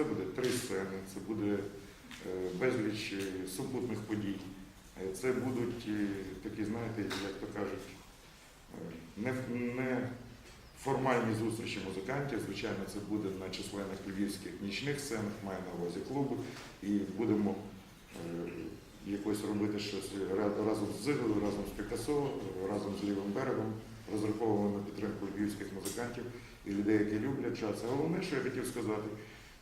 це буде три сцени, це буде е, безліч е, супутних подій. Е, Це будуть такі, знаєте, як то кажуть, не, формальні зустрічі музикантів. Звичайно, це буде на численних львівських нічних сценах, маю на увазі клубу, і будемо якось робити щось разом з Зигою, разом з Пікасо, разом з лівим берегом, розраховуємо на підтримку львівських музикантів і людей, які люблять час. А головне, що я хотів сказати,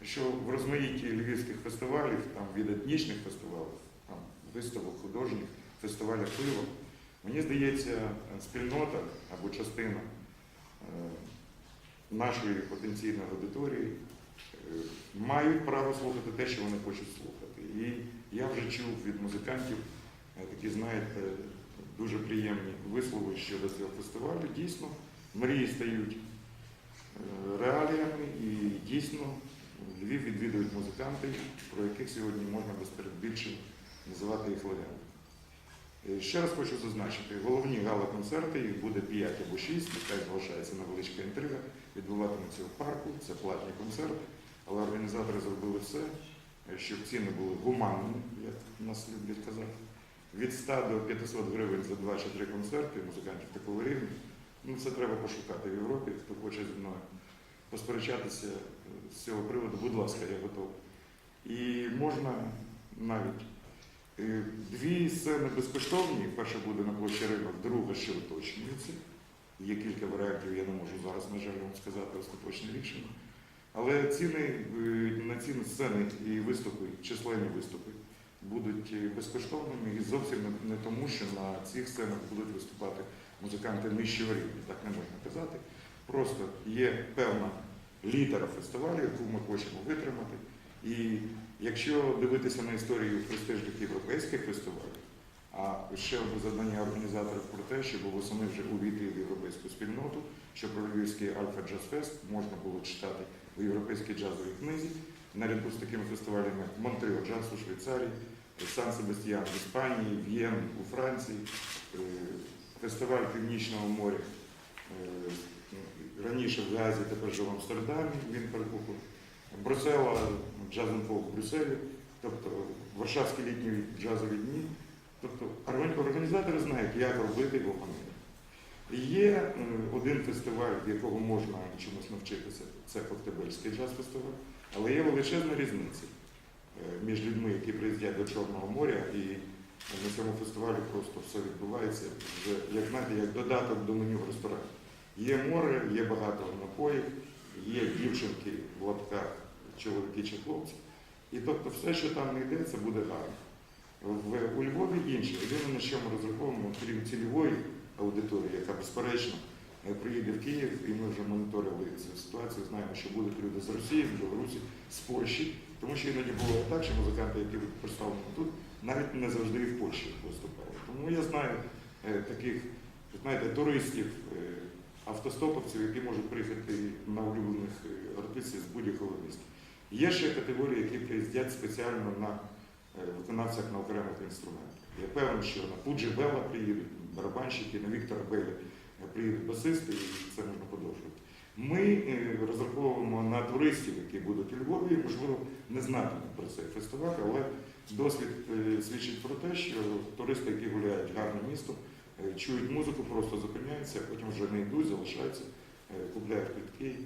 що в розмаїтті львівських фестивалів, там від етнічних фестивалів, там виставок художніх, фестивалів пива, мені здається, спільнота або частина е, нашої потенційної аудиторії е, мають право слухати те, що вони хочуть слухати. І я вже чув від музикантів е, такі, знаєте, дуже приємні вислови щодо цього фестивалю. Дійсно, мрії стають реаліями і дійсно Львів відвідують музиканти, про яких сьогодні можна без передбільшень називати їх легендами. Е, Ще раз хочу зазначити, головні гала-концерти, їх буде 5 або 6, нехай залишається невеличка інтрига, відбуватимуться в парку, це платні концерти, але організатори зробили все, е, щоб ціни були гуманними, як нас люблять казати. Від 100 до 500 гривень за 2 чи 3 концерти музикантів такого рівня. Ну, це треба пошукати в Європі, хто хоче зі мною посперечатися е, з цього приводу, будь ласка, я готовий. І можна навіть е, дві сцени безкоштовні. Перша буде на площі ринок, друга ще уточнюється. Є кілька варіантів, я не можу зараз, на жаль, вам сказати остаточне рішення. Але ціни е, на ці сцени і виступи, численні виступи, будуть безкоштовними і зовсім не тому, що на цих сценах будуть виступати музиканти нижчого рівня, так не можна казати. Просто є певна літера фестивалю, яку ми хочемо витримати. І якщо дивитися на історію престижних європейських фестивалів, а ще одне завдання організаторів про те, щоб восени вже увійти в європейську спільноту, що про львівський Альфа Джаз Фест можна було читати у європейській джазовій книзі, наряду з такими фестивалями як Монтрео Джаз у Швейцарії, Сан Себастьян в Іспанії, В'єн у Франції, е, фестиваль Північного моря. Раніше в Газі, тепер же в Амстердамі, він перекупив. Брюссела, джаз фолк в Брюсселі, тобто Варшавські літні джазові дні. Тобто організатори знають, як робити його пам'ятник. Є один фестиваль, в якого можна чомусь навчитися, це Коктебельський джаз-фестиваль, але є величезна різниця е, між людьми, які приїздять до Чорного моря, і на цьому фестивалі просто все відбувається вже, як знаєте, як додаток до меню в ресторані. Є море, є багато напоїв, є дівчинки в лапках, чоловіки чи хлопці. І тобто все, що там не йде, це буде гарно. В, у Львові інше. Єдине, на що ми розраховуємо, крім цільової аудиторії, яка безперечно е, приїде в Київ, і ми вже моніторили цю ситуацію, знаємо, що будуть люди з Росії, з Білорусі, з Польщі, тому що іноді було так, що музиканти, які представлені тут, навіть не завжди і в Польщі виступали. Тому я знаю е, таких, знаєте, туристів, е, автостоповців, які можуть приїхати на улюблених е, артистів з будь-якого міста. Є ще категорії, які приїздять спеціально на е, виконавцях на окремих інструментах. Я певен, що на Пуджі Белла приїдуть барабанщики, на Віктора Белі е, приїдуть басисти, і це можна продовжувати. Ми розраховуємо на туристів, які будуть у Львові, можливо, не знатимуть про цей фестиваль, але досвід свідчить про те, що туристи, які гуляють гарне місто, е, чують музику, просто зупиняються, а потім вже не йдуть, залишаються, е, купляють квитки.